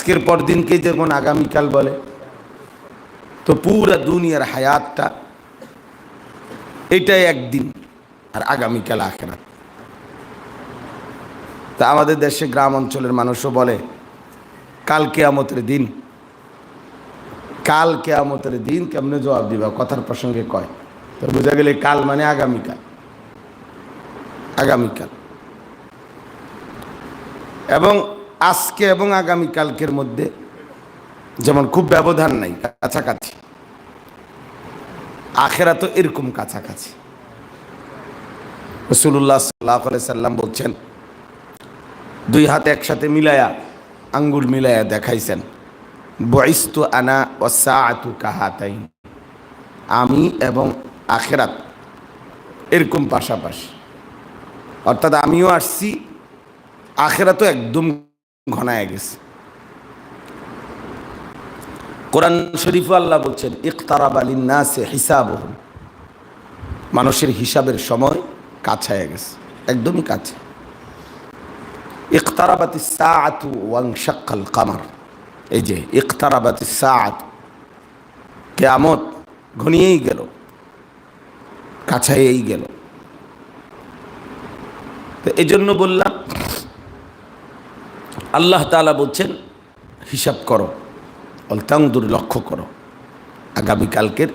আজকের পর দিনকে যেমন আগামীকাল বলে, তো পুরা দুনিয়ার হায়াতটা এটাই একদিন আর আগামীকাল আখেরাত। তা আমাদের দেশে গ্রাম অঞ্চলের মানুষও বলে, কাল কেয়ামতের দিন। কাল কেয়ামতের দিন কেমনে জবাব দিবা? কথার প্রসঙ্গে কয়, তো বোঝা গেলে কাল মানে আগামীকাল। আগামীকাল। এবং আজকে এবং আগামীকালকের মধ্যে যেমন খুব ব্যবধান নাই, কাছাকাছি। আখেরা তো এরকম কাছাকাছি। রসুল্লাহ সাল্লাহ সাল্লাম বলছেন, দুই হাতে একসাথে মিলায়া আঙ্গুল মিলায়া দেখাইছেন বয়স্তু আনা ও সাতু কাহাতাই আমি এবং আখেরাত এরকম পাশাপাশি। অর্থাৎ আমিও আসছি আখেরা তো একদম ঘনায় গেছে। কোরআন শরীফ আল্লাহ বলছেন, ইকতারাব আলিন নাসে হিসাব মানুষের হিসাবের সময় কাছায় গেছে, একদমই কাছে। ইকতারাবাতি সাআতু ওয়াং শাক্কাল কামার। এই যে, ইকতারাবাতি সাআত। কেয়ামত ঘনিয়েই গেল, কাছায়েই গেল। তো এই বললাম আল্লাহ তালা বলছেন, হিসাব করো অলতাংদুর লক্ষ্য করো, আগামীকালকের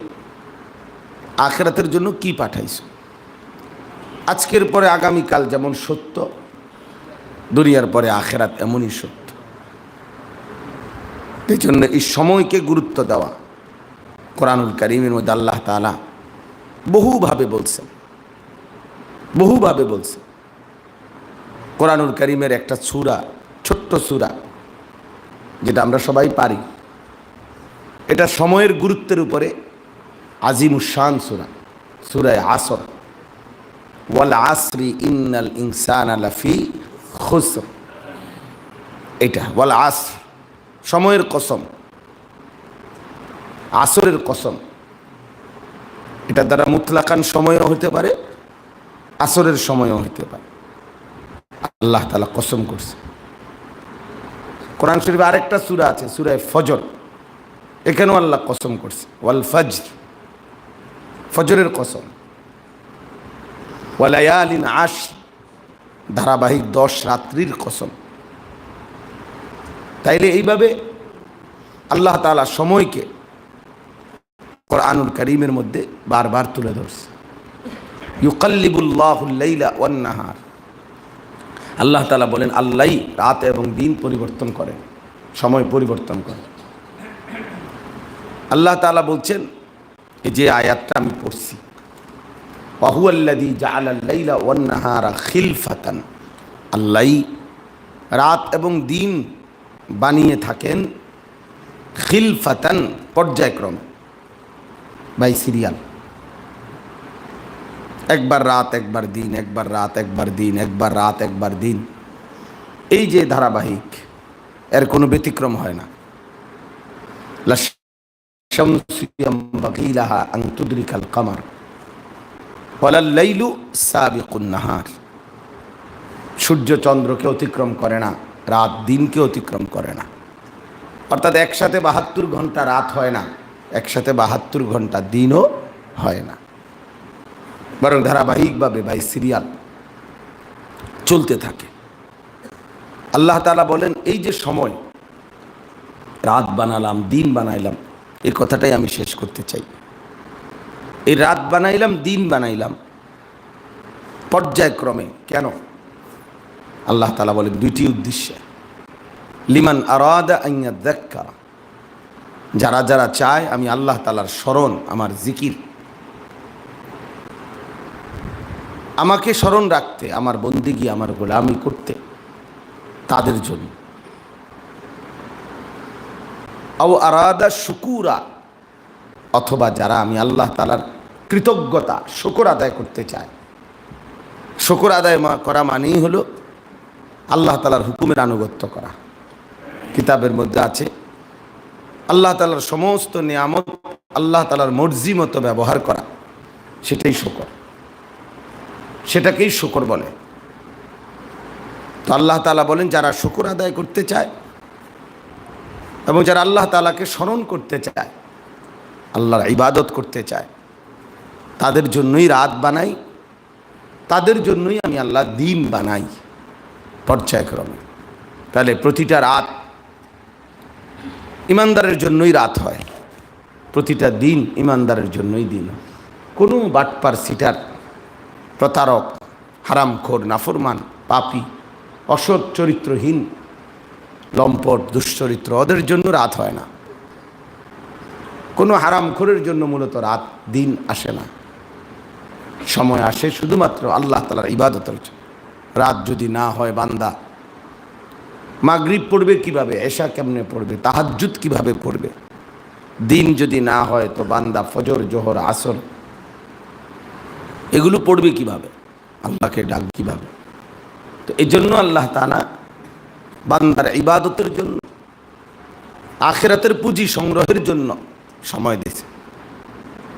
আখরাতের জন্য কি পাঠাইছ? আজকের পরে আগামীকাল যেমন সত্য, দুনিয়ার পরে আখেরাত এমনই সত্য। এই জন্য এই সময়কে গুরুত্ব দেওয়া কোরআনুল করিমের মধ্যে আল্লাহ তালা বহুভাবে বলছেন বহুভাবে বলছেন। কোরআনুল করিমের একটা সুরা ছোট্ট সুরা, যেটা আমরা সবাই পারি। এটা সময়ের গুরুত্বের উপরে আজিমুসান সুরা, সুরায় আসর। ওয়াল আসরি ইন্নাল ইনসান আলাফি খুসর। এটা, ওয়াল আস সময়ের কসম, আসরের কসম। এটা দ্বারা মুতলাকান সময়ও হতে পারে, আসরের সময়ও হতে পারে। আল্লাহ তালা কসম করছে। কোরআন শরীফে আরেকটা সুরা আছে, সুরায় ফজর। এখানেও আল্লাহ কসম করছে, ওয়াল ফজর। ফজরের কসম। ওয়ালায়ালিন আশ ধারাবাহিক দশ রাত্রির কসম। তাইলে এইভাবে আল্লাহ তালা সময়কে কোরআনুল করিমের মধ্যে বারবার তুলে ধরছে। ইউকাল্লিবুল্লাহুল্লাইলা ওয়ান্নাহার আল্লাহ তালা বলেন, আল্লাহ রাত এবং দিন পরিবর্তন করেন সময় পরিবর্তন করেন আল্লাহ তালা বলছেন যে আয়াতটা আমি পড়ছি বাহুয়াল্লাদি জাআলাল্লাইলা ওয়ান্নাহারা খিলফাতান। আল্লাহ রাত এবং দিন বানিয়ে থাকেন খিলফাতান পর্যায়ক্রমে, বাই সিরিয়াল। একবার রাত, একবার দিন, একবার রাত, একবার দিন, একবার রাত, একবার দিন। এই যে ধারাবাহিক, এর কোনো ব্যতিক্রম হয় না। কামার সূর্য চন্দ্রকে অতিক্রম করে না, রাত দিনকে অতিক্রম করে না। অর্থাৎ একসাথে বাহাত্তর ঘণ্টা রাত হয় না, একসাথে বাহাত্তর ঘণ্টা দিনও হয় না। বরং ধারাবাহিকভাবে ভাই সিরিয়াল চলতে থাকে। আল্লাহ তালা বলেন, এই যে সময়, রাত বানালাম, দিন বানাইলাম এই কথাটাই আমি শেষ করতে চাই। এই রাত বানাইলাম, দিন বানাইলাম, পর্যায়ক্রমে কেন? আল্লাহ তালা বলেন, দুইটি উদ্দেশ্যে। লিমান আরাদা দেখা যারা যারা চায়, আমি আল্লাহ তালার স্মরণ, আমার জিকির আমাকে স্মরণ রাখতে, আমার বন্দিগি, আমার গোলামি করতে, তাদের জন্য। আও আরাদা শুকুরা, অথবা যারা আমি আল্লাহ তালার কৃতজ্ঞতা, শকর আদায় করতে চায় শকর আদায় করা মানেই হলো আল্লাহ তালার হুকুমের আনুগত্য করা। কিতাবের মধ্যে আছে, আল্লাহ তালার সমস্ত নিয়ামত, আল্লাহ তালার মর্জি মতো ব্যবহার করা, সেটাই শকর। সেটাকেই শুকর বলে তো আল্লাহ তালা বলেন, যারা শুকর আদায় করতে চায় এবং যারা আল্লাহ তালাকে স্মরণ করতে চায়, আল্লাহর ইবাদত করতে চায়, তাদের জন্যই রাত বানাই, তাদের জন্যই আমি আল্লাহ দিন বানাই, পর্যায়ক্রমে তাহলে প্রতিটা রাত ইমানদারের জন্যই রাত হয়, প্রতিটা দিন ইমানদারের জন্যই দিন। কোনো বাটপার সিটার প্রতারক, হারামখোর, নাফরমান, পাপি, অসৎ চরিত্রহীন, লম্পট, দুশ্চরিত্র ওদের জন্য রাত হয় না। কোনো হারামখোরের জন্য মূলত রাত, দিন আসে না। সময় আসে শুধুমাত্র আল্লাহ তালার ইবাদতের রাত যদি না হয় বান্দা, মাগরিব পড়বে কীভাবে, এশা কেমনে পড়বে, তাহাজ্জুদ কীভাবে পড়বে? দিন যদি না হয় তো বান্দা ফজর, জোহর, আসর এগুলো পড়বে কীভাবে? আল্লাহকে ডাক কীভাবে? তো এই জন্য আল্লাহ তালা বান্দার ইবাদতের জন্য, আখেরাতের পুঁজি সংগ্রহের জন্য সময় দিয়েছে।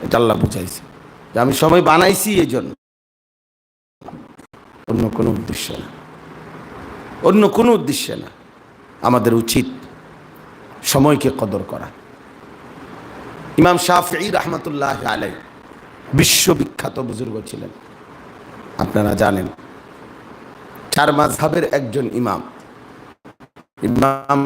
এটা আল্লাহ বুঝাইছে যে আমি সময় বানাইছি এই জন্য অন্য কোনো উদ্দেশ্য না। অন্য কোনো উদ্দেশ্যে না। আমাদের উচিত সময়কে কদর করা। ইমাম শাফি রহমতুল্লাহ আলাই বিশ্ববিখ্যাত বুজুর্গ ছিলেন। আপনারা জানেন, চার মাঝহাবের একজন ইমাম ইমাম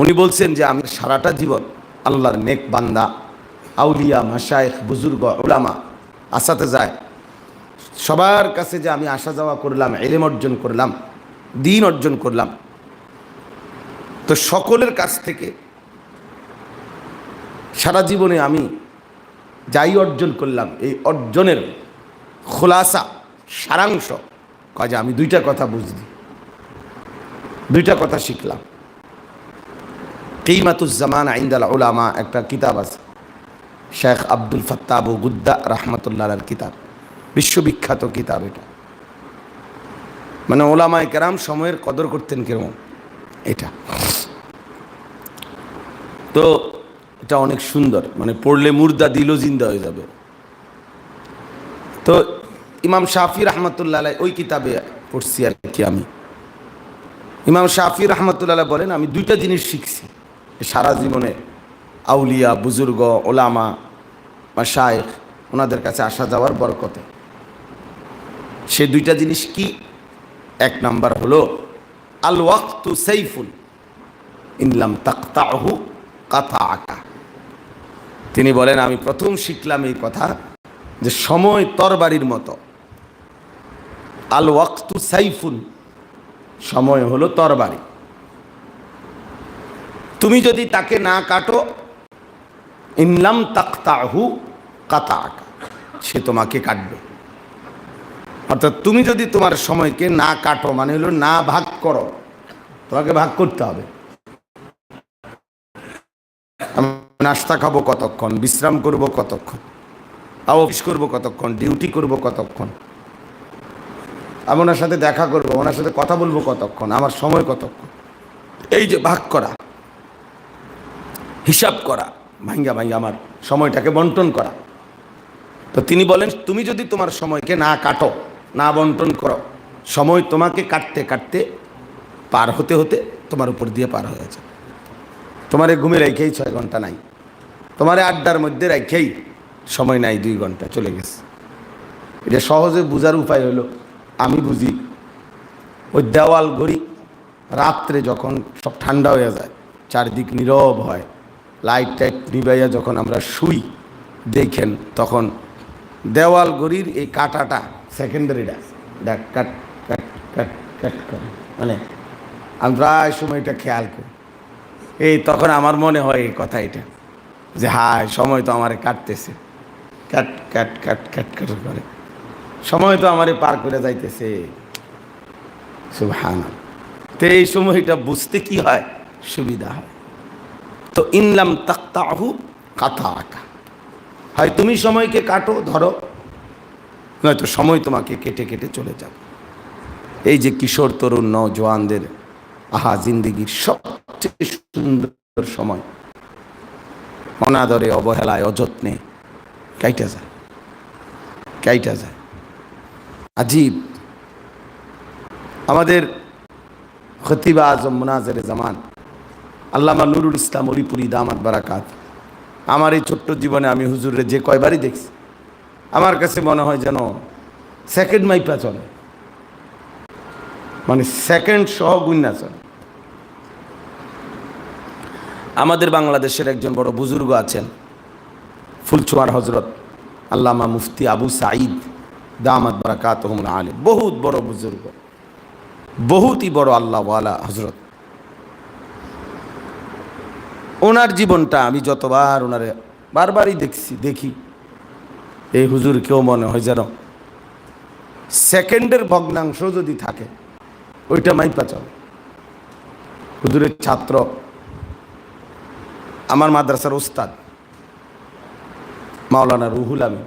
উনি বলছেন যে, আমি সারাটা জীবন আল্লাহর নেক বান্দা, আউলিয়া মাসায়েখ বুজুর্গ ওলামা আসাতে যায়। সবার কাছে যে আমি আসা যাওয়া করলাম এলেম অর্জন করলাম, দিন অর্জন করলাম। তো সকলের কাছ থেকে সারা জীবনে আমি যাই অর্জন করলাম, এই অর্জনের খোলাসা, সারাংশ, কাজে আমি দুইটা কথা বুঝলি দুইটা কথা শিখলাম। কিমাতুজ্জামান আইন্দাল ওলামা একটা কিতাব আছে, শেখ আব্দুল ফত্তাবু গুদ্দা রহমতুল্লাহ কিতাব। বিশ্ববিখ্যাত কিতাব এটা। মানে ওলামায় কেরাম সময়ের কদর করতেন কেরম এটা। তো এটা অনেক সুন্দর। মানে পড়লে মুর্দা দিল জিন্দা হয়ে যাবে। তো ইমাম শাফি রহমতুল্লাহ ওই কিতাবে পড়ছি আর কি আমি। ইমাম শাফি রহমতুল্লাহ বলেন, আমি দুইটা জিনিস শিখছি। সারা জীবনে আউলিয়া, বুজুর্গ, ওলামা বা শায়েখ ওনাদের কাছে আসা যাওয়ার বরকতে। সে দুইটা জিনিস কি? এক নাম্বার হলো আল ওয়াক্তু সাইফুল ইনলাম তাকতাহু কাথা আঁকা তিনি বলেন, আমি প্রথম শিখলাম এই কথা যে সময় তরবারির মতো। আল ওয়াক্তু সাইফুল সময় হলো তরবারি। তুমি যদি তাকে না কাটো, ইনলাম তাকতাহু কাতা আঁকা সে তোমাকে কাটবে। অর্থাৎ তুমি যদি তোমার সময়কে না কাটো মানে হলো না ভাগ করো, তোমাকে ভাগ করতে হবে। নাস্তা খাব কতক্ষণ, বিশ্রাম করব কতক্ষণ অফিস করব কতক্ষণ ডিউটি করব কতক্ষণ? আমি ওনার সাথে দেখা করব, ওনার সাথে কথা বলব কতক্ষণ, আমার সময় কতক্ষণ? এই যে ভাগ করা, হিসাব করা, ভাঙ্গা ভাঙ্গা আমার সময়টাকে বন্টন করা। তো তিনি বলেন, তুমি যদি তোমার সময়কে না কাটো, না বন্টন করো, সময় তোমাকে কাটতে কাটতে পার হতে হতে তোমার উপর দিয়ে পার হয়ে যাবে। তোমারে ঘুমে রেখেই ছয় ঘণ্টা নাই। তোমারে আড্ডার মধ্যে রেখেই সময় নাই দুই ঘণ্টা চলে গেছে। এটা সহজে বোঝার উপায় হলো, আমি বুঝি, ওই দেওয়াল ঘড়ি রাত্রে যখন সব ঠান্ডা হয়ে যায়, চারদিক নীরব হয় লাইট টাইট নিবাইয়া যখন আমরা শুই, দেখেন তখন দেওয়াল ঘড়ির এই কাটাটা সেকেন্ডারিটা ডাক কাট কাট কাট কাট করে মানে আমি প্রায় সময়টা খেয়াল করি। এই তখন আমার মনে হয় এই কথা এটা। যে হায়, সময় তো আমারে কাটতেছে। কাট কাট কাট কাট কাট করে। সময় তো আমারে পার করে যাইতেছে। সুবহান তো এই সময়টা বুঝতে কি হয়? সুবিধা হয়। তো ইনলাম তাক্তাহু কাথা আঁকা হয় তুমি সময়কে কাটো, ধরো। নয়তো সময় তোমাকে কেটে কেটে চলে যাবে। এই যে কিশোর, তরুণ নজওয়ানদের আহা, জিন্দিগির সবচেয়ে সুন্দর সময়। অনাদরে, অবহেলায়, অযত্নে। কাইটা যায়। কাইটা যায়। আজীব। আমাদের খতিবা আজম মুনাজের জামান। আল্লামা নুরুল ইসলাম অলিপুরি দামাত বারাকাত। আমার এই ছোট্ট জীবনে আমি হুজুরে যে কয়বারই দেখছি, আমার কাছে মনে হয় যেন সেকেন্ড মাইপা চলে। মানে সেকেন্ড সহ গুন্না চলে। আমাদের বাংলাদেশের একজন বড় বুজুর্গ আছেন ফুলচুয়ার হজরত আল্লামা মুফতি আবু সাঈদ দামাত বারাকাত আলী বহুত বড় বুজুর্গ, বহুতই বড় আল্লাহওয়ালা হজরত। ওনার জীবনটা আমি যতবার ওনারে বারবারই দেখছি, দেখি। এই হুজুর কেউ মনে হয় যেন সেকেন্ডের ভগ্নাংশ যদি থাকে, ওইটা মাইপা চল। হুজুরের ছাত্র আমার মাদ্রাসার ওস্তাদ, মাওলানা রুহুল আমি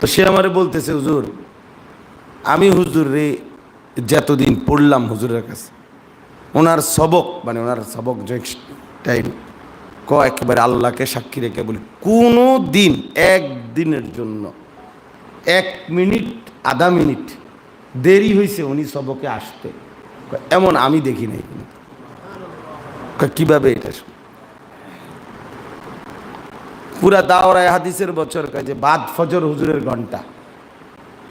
তো সে আমারে বলতেছে, হুজুর, আমি হুজুর রে যতদিন পড়লাম হুজুরের কাছে, ওনার সবক মানে ওনার সবক যে টাইম ক একেবারে আল্লাহকে সাক্ষী রেখে বলি, কোনো দিন একদিনের জন্য, এক মিনিট, আধা মিনিট দেরি হয়েছে উনি সবকে আসতে। এমন আমি দেখি নাই। কীভাবে এটা? পুরা দাওরায় হাদিসের বছর কাজে বাদ ফজর হুজুরের ঘণ্টা।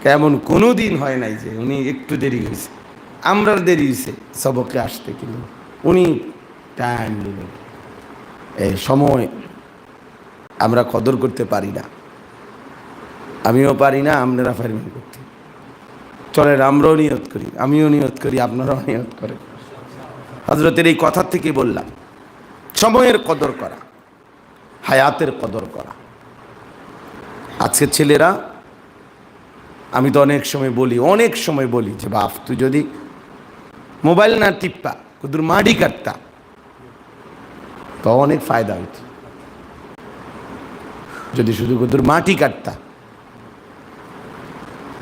কেমন কোনো দিন হয় নাই যে উনি একটু দেরি হয়েছে আমরা দেরি হয়েছে সবকে আসতে কিন্তু উনি টাইম দিলেন এই সময় আমরা কদর করতে পারি না। আমিও পারি না, আপনারা পারবেন করতে। চলেন আমরাও নিয়ত করি, আমিও নিয়ত করি, আপনারাও নিয়ত করেন। হজরতের এই কথার থেকে বললাম, সময়ের কদর করা, হায়াতের কদর করা। আজকে ছেলেরা, আমি তো অনেক সময় বলি, অনেক সময় বলি যে, বাপ, তুই যদি মোবাইল না টিপ্পা কুদুর মাডি কাটতা, তো অনেক ফায়দা হইত। যদি শুধু কুদুর মাটি কাটতা,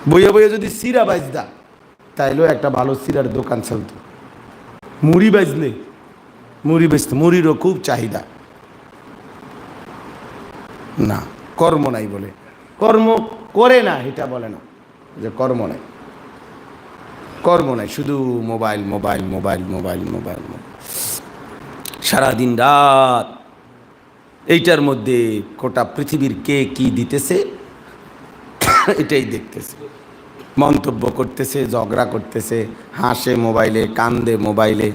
বইয়ে বইয়ে যদি সিরা বাজদা তাইলেও একটা ভালো সিরার দোকান চলতো। মুড়ি বাজলে, মুড়ি বেচতো মুড়িরও খুব চাহিদা। না, কর্ম নাই বলে। কর্ম করে না, এটা বলে না, যে কর্ম নাই। কর্ম নাই, শুধু mobile mobile mobile mobile mobile. সারাদিন রাত, এইটার মধ্যে গোটা পৃথিবীর কে কি দিতেছে, এটাই দেখতেছে। মন্তব্য করতেছে, ঝগড়া করতেছে, হাসে মোবাইলে, কান্দে মোবাইলে,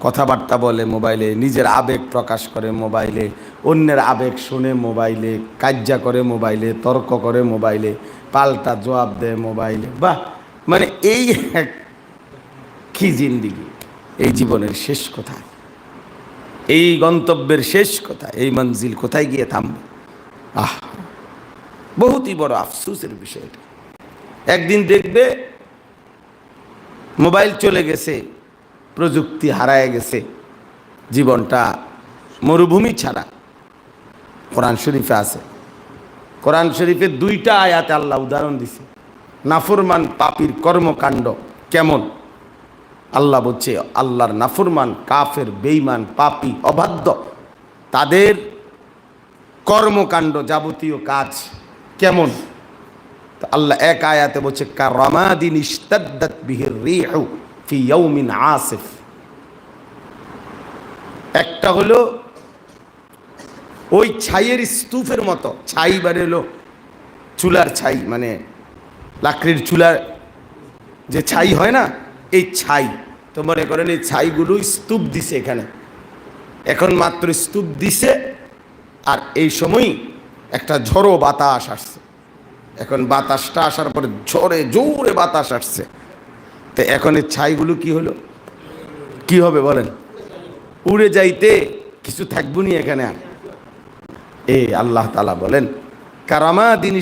কথাবার্তা বলে মোবাইলে, নিজের আবেগ প্রকাশ করে মোবাইলে, অন্যের আবেগ শুনে মোবাইলে কাজ্যা করে মোবাইলে, তর্ক করে মোবাইলে, পাল্টা জবাব দেয় মোবাইলে। বাহ! মানে এই এক কি জিন্দিগি? এই জীবনের শেষ কোথায়? এই গন্তব্যের শেষ কোথায়? এই মঞ্জিল কোথায় গিয়ে থামবে? আহ! বহুতই বড় আফসোসের বিষয় এটা। একদিন দেখবে মোবাইল চলে গেছে, প্রযুক্তি হারায় গেছে, জীবনটা মরুভূমি ছাড়া। কোরআন শরীফে আছে। কোরআন শরীফে দুইটা আয়াতে আল্লাহ উদাহরণ দিছে। নাফরমান পাপির কর্মকাণ্ড কেমন? আল্লাহ বলছে, আল্লাহর নাফরমান কাফের বেইমান পাপি, অবাধ্য। তাদের কর্মকাণ্ড যাবতীয় কাজ কেমন? আল্লাহ এক আয়াতে বলছে, কারামাদিন ইস্তাদ্দাত বিহির রিহু ফি ইয়াউমিন আসিফ। একটা হলো ওই ছাইয়ের স্তূপের মতো, ছাই বাড়েলো চুলার ছাই মানে লাকড়ির চুলার যে ছাই হয় না, এই ছাই। তো মনে করেন এই ছাইগুলো স্তূপ দিছে এখানে। এখন মাত্র স্তূপ দিছে, আর এই সময় একটা ঝড়ো বাতাস আসছে। এখন বাতাসটা আসার পরে ঝরে জোরে বাতাস আসছে। তো এখন এই ছাইগুলো কি হলো? কি হবে বলেন? উড়ে যাইতে কিছু থাকব নি এখানে আর। এ আল্লাহ তালা বলেন কারামা দিন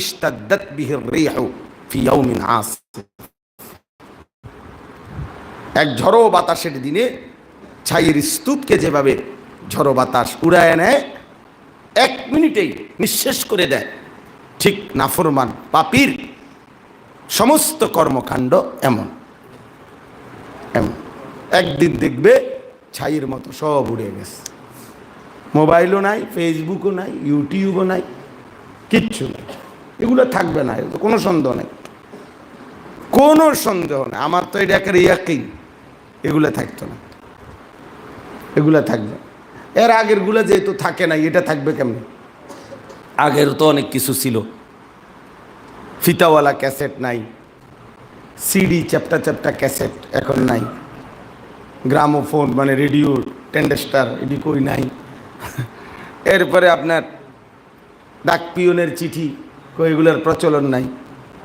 এক ঝড়ো বাতাসের দিনে ছাইয়ের স্তূপকে যেভাবে ঝড়ো বাতাস উড়ায় নেয়, এক মিনিটেই নিঃশেষ করে দেয়। ঠিক নাফরমান পাপির সমস্ত কর্মকাণ্ড এমন। এমন। একদিন দেখবে ছাইয়ের মতো সব উড়ে গেছে। মোবাইলও নাই, ফেসবুকও নাই, ইউটিউবও নাই, কিচ্ছু নাই। এগুলো থাকবে না কোনো সন্দেহ নেই। কোনো সন্দেহ নেই। আমার তো এটা একটা ইয়াকিন। এগুলো থাকতো না। এগুলা থাকবে। এর আগেরগুলো যেহেতু থাকে না এটা থাকবে কেমনি? আগের তো অনেক কিছু ছিল। ফিতাওয়ালা ক্যাসেট নাই। সিডি চ্যাপ্টা চ্যাপ্টা ক্যাসেট এখন নাই। গ্রামোফোন মানে রেডিও, টেন্ডেস্টার এটি কই নাই। এরপরে আপনার ডাক পিয়নের চিঠি এগুলোর প্রচলন নাই।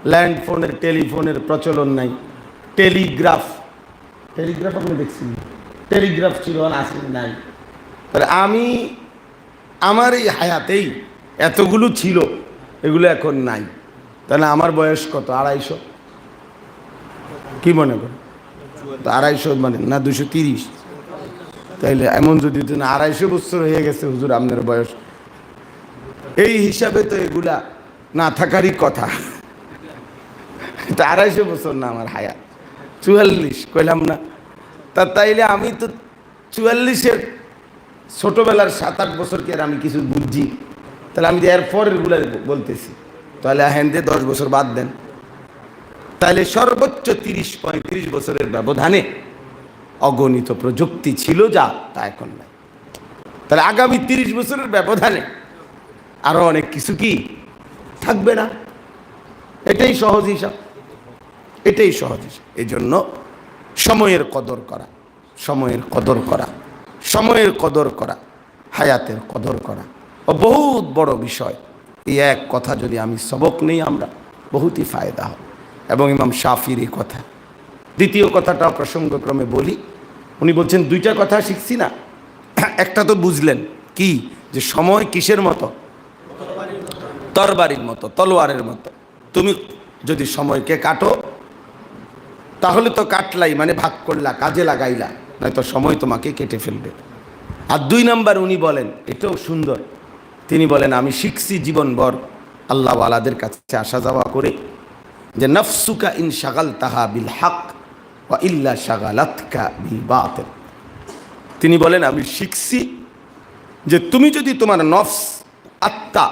ল্যান্ড ফোনের টেলিফোনের প্রচলন নাই। টেলিগ্রাফ টেলিগ্রাফ আপনি দেখছেন? টেলিগ্রাফ ছিল আসেন নাই। আমি, আমার এই হায়াতেই এতগুলো ছিল, এগুলো এখন নাই। তাহলে আমার বয়স কত? আড়াইশো? কি মনে করেন তো আড়াইশো মানে না দুশো তিরিশ? তাইলে এমন যদি আড়াইশো বছর হয়ে গেছে, হুজুর, আপনার বয়স। এই হিসাবে তো এগুলা না থাকারই কথা। এটা আড়াইশো বছর না আমার হায়াত চুয়াল্লিশ, কইলাম না। তা তাইলে আমি তো চুয়াল্লিশের ছোটবেলার সাত আট বছরকে আর আমি কিছু বুঝছি তাহলে আমি এর পরের বলতেছি। তাহলে হেন দিয়ে দশ বছর বাদ দেন। তাহলে সর্বোচ্চ তিরিশ, পঁয়ত্রিশ বছরের ব্যবধানে অগণিত প্রযুক্তি ছিল যা, তা এখন নাই। তাহলে আগামী তিরিশ বছরের ব্যবধানে আরও অনেক কিছু কি থাকবে না? এটাই সহজ হিসাব। এটাই সহজ হিসাব। এই জন্য সময়ের কদর করা, সময়ের কদর করা, সময়ের কদর করা, হায়াতের কদর করা। বহুত বড় বিষয়। এই এক কথা যদি আমি সবক নেই আমরা, বহুতই ফায়দা হবে এবং ইমাম শাফির এই কথা। দ্বিতীয় কথাটা প্রসঙ্গক্রমে বলি। উনি বলছেন, দুইটা কথা শিখছি না? একটা তো বুঝলেন, কি? যে সময় কিসের মতো? তরবারির মতো, তলোয়ারের মতো। তুমি যদি সময়কে কাটো, তাহলে তো কাটলাই মানে ভাগ করলা, কাজে লাগাইলা। নয়তো সময় তোমাকে কেটে ফেলবে। আর দুই নাম্বার উনি বলেন, এটাও সুন্দর। তিনি বলেন, আমি শিখছি জীবনভর আল্লাহ আলাদের কাছে আসা যাওয়া করে যে নফসুকা ইন শাগাল তাহা বিল হক বা ইল্লা শাগালাতকা বিল বাতিল। তিনি বলেন, আমি শিখছি যে তুমি যদি তোমার নফস, আত্মা,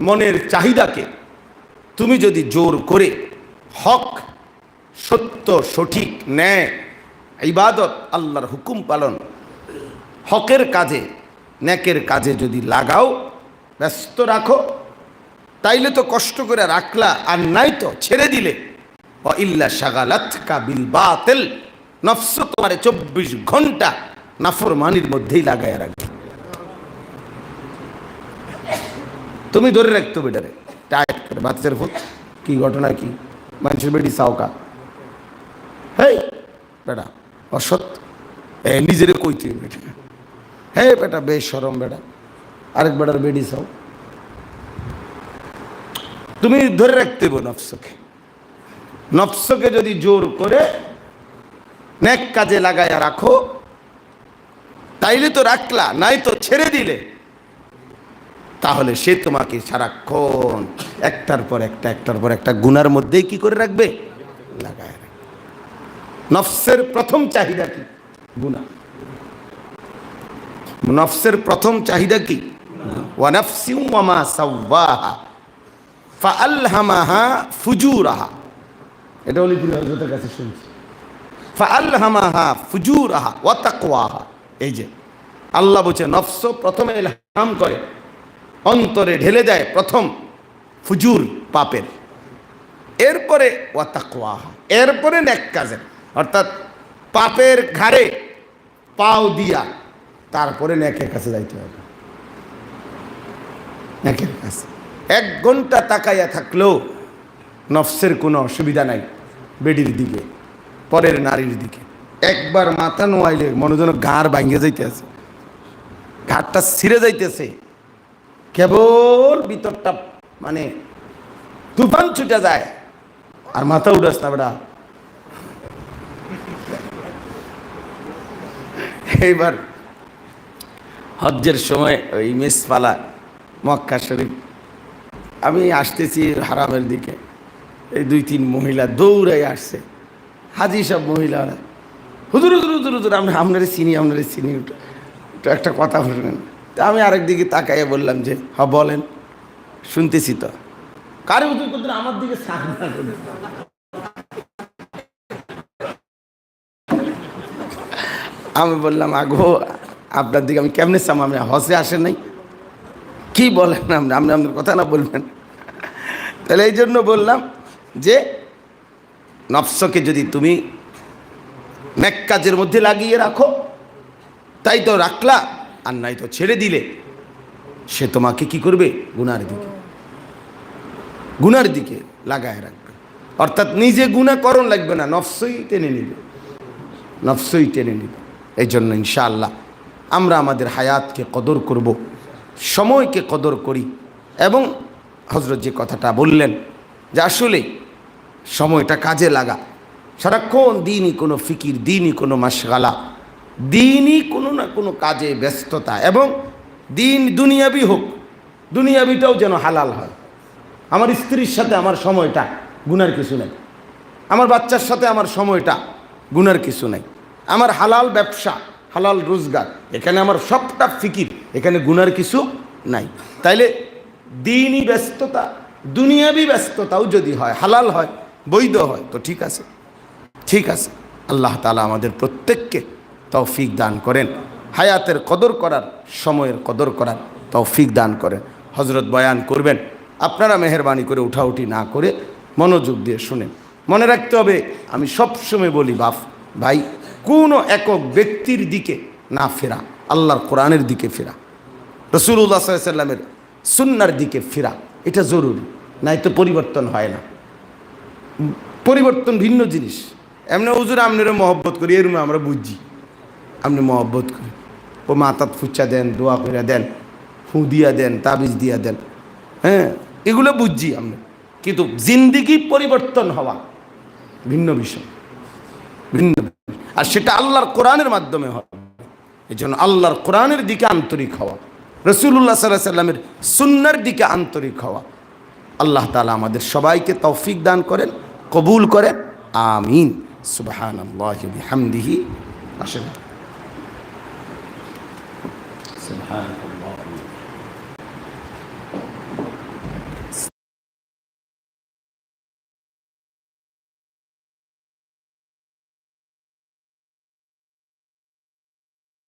মনের চাহিদাকে তুমি যদি জোর করে হক, সত্য, সঠিক, ন্যায়, ইবাদত, আল্লাহর হুকুম পালন, হকের কাজে, ন্যাকের কাজে যদি লাগাও ব্যস্ত রাখো। তাইলে তো কষ্ট করে রাখলা, আর নাই তো ছেড়ে দিলে। ইল্লা শাগালাত কাবিল বাতেল নফস তোমার চব্বিশ ঘণ্টা নাফরমানির মধ্যেই লাগায় রাখবে। তুমি ধরে রাখতো বেটারে। টাইট করে বাচ্চার ফুট কি ঘটনা কি? মানুষের বেটি সাউকা হেই, বেটা, অসৎ। নিজেরে কইতে বেটা। হে বেটা বেশ সরম বেটা। আরেক বেটার বেডি চাও। তুমি ধরে রাখতে হবে নফসকে। নফসকে যদি জোর করে নেক কাজে লাগাইয়া রাখো, তাইলে তো রাখলা, নাই তো ছেড়ে দিলে। তাহলে সে তোমাকে সারাক্ষণ একটার পর একটা, একটার পর একটা গুনার মধ্যেই কি করে রাখবে? লাগায় নফসের প্রথম চাহিদা কি? গুণা নফসের প্রথম চাহিদা কি? ওয়ানাফসিউ ওয়ামা সাওয়াহা, ফাআলহামাহা ফুজুরাহা। এটা অলিপুরি হযরতের কাছে শুনছি। ফাআলহামাহা ফুজুরাহা ওয়া তাকওয়াহা। এই যে, আল্লাহ বলছে, নফস প্রথমে ইলহাম করে, অন্তরে ঢেলে দেয় প্রথম ফুজুর পাপের। এরপরে ওয়া তাকওয়াহা, এরপরে নেক কাজের। অর্থাৎ পাপের ঘাড়ে পাও দিয়া তারপরে নেকের কাছে যাইতে হবে। এক ঘণ্টা তাকাইয়া থাকলেও নফসের কোনো অসুবিধা নাই বেডির দিকে, পরের নারীর দিকে। একবার মাথা নোয়াইলে মনে যেন গাঁর ভাঙ্গে যাইতেছে ঘাটটা ছিঁড়ে যাইতেছে। কেবল ভিতরটা মানে তুফান ছুটে যায় আর মাথা উঠাস না বেটা। এইবার হজ্জের সময় ওই মেসপালা মক্কা শরীফ। আমি আসতেছি হারামের দিকে। এই দুই তিন মহিলা দৌড়ে আসছে। হাজি সব মহিলারা হুদুর হুদুর হুদুর হুদুর আপনি আপনারে চিনি আপনারে চিনি একটা কথা বললেন। তা আমি আরেক দিকে তাকাইয়া বললাম যে হ বলেন, শুনতেছি তো। কারে হুদুর করতেন আমার দিকে আমি বললাম, আগো, আপনার দিকে আমি কেমনে সাম আমি হসে আসে নাই? কি বলেন আপনি? আপনি আপনার কথা না বলবেন। তাহলে এই জন্য বললাম যে, নফসকে যদি তুমি ন্যাক কাজের মধ্যে লাগিয়ে রাখো, তাই তো রাখলা, আর নাই তো ছেড়ে দিলে, সে তোমাকে কি করবে? গুনার দিকে। গুনার দিকে লাগায় রাখবে। অর্থাৎ নিজে গুণা করণ লাগবে না, নফসই টেনে নিবে। নফসই টেনে নিবে। এই জন্য ইনশাআল্লাহ আমরা আমাদের হায়াতকে কদর করব। সময়কে কদর করি। এবং হজরত যে কথাটা বললেন যে আসলে সময়টা কাজে লাগা। সারাক্ষণ দিনই কোনো ফিকির, দিনই কোনো মাসগালা দিনই কোনো না কোনো কাজে ব্যস্ততা এবং দিন দুনিয়াবি হোক, দুনিয়াবিটাও যেন হালাল হয়। আমার স্ত্রীর সাথে আমার সময়টা গুনার কিছু নেই। আমার বাচ্চার সাথে আমার সময়টা গুনার কিছু নেই। আমার হালাল ব্যবসা, হালাল রোজগার, এখানে আমার সবটা ফিকির। এখানে গুনার কিছু নাই। তাইলে দিনই ব্যস্ততা, দুনিয়াবি ব্যস্ততাও যদি হয়, হালাল হয়, বৈধ হয়, তো ঠিক আছে। ঠিক আছে। আল্লাহ তালা আমাদের প্রত্যেককে তৌফিক দান করেন। হায়াতের কদর করার, সময়ের কদর করার তৌফিক দান করেন। হজরত বয়ান করবেন। আপনারা মেহরবানি করে উঠাউঠি না করে মনোযোগ দিয়ে শুনেন। মনে রাখতে হবে, আমি সবসময় বলি, বাপ, ভাই, কোনো একক ব্যক্তির দিকে না ফেরা। আল্লাহর কোরআনের দিকে ফেরা। রসুল্লাহ সাল্লামের সুন্নার দিকে ফেরা। এটা জরুরি নাই তো পরিবর্তন হয় না। পরিবর্তন ভিন্ন জিনিস। এমনি হুজুর আপনারা মহব্বত করি এরমে আমরা বুঝি। আপনি মহব্বত করি। ও মাতাত ফুচ্চা দেন, দোয়া করে দেন, ফু দিয়া দেন, তাবিজ দিয়া দেন। হ্যাঁ এগুলো বুঝছি আমরা কিন্তু জিন্দিগি পরিবর্তন হওয়া ভিন্ন বিষয়। ভিন্ন আর সেটা আল্লাহর কোরআনের মাধ্যমে হবে এই জন্য আল্লাহর কোরআনের দিকে আন্তরিক হওয়া। রসুল্লাহ সাল্লাহ সাল্লামের সুন্নার দিকে আন্তরিক হওয়া। আল্লাহ তালা আমাদের সবাইকে তৌফিক দান করেন, কবুল করেন। আমিন। সুবাহান আসেন। সুবাহ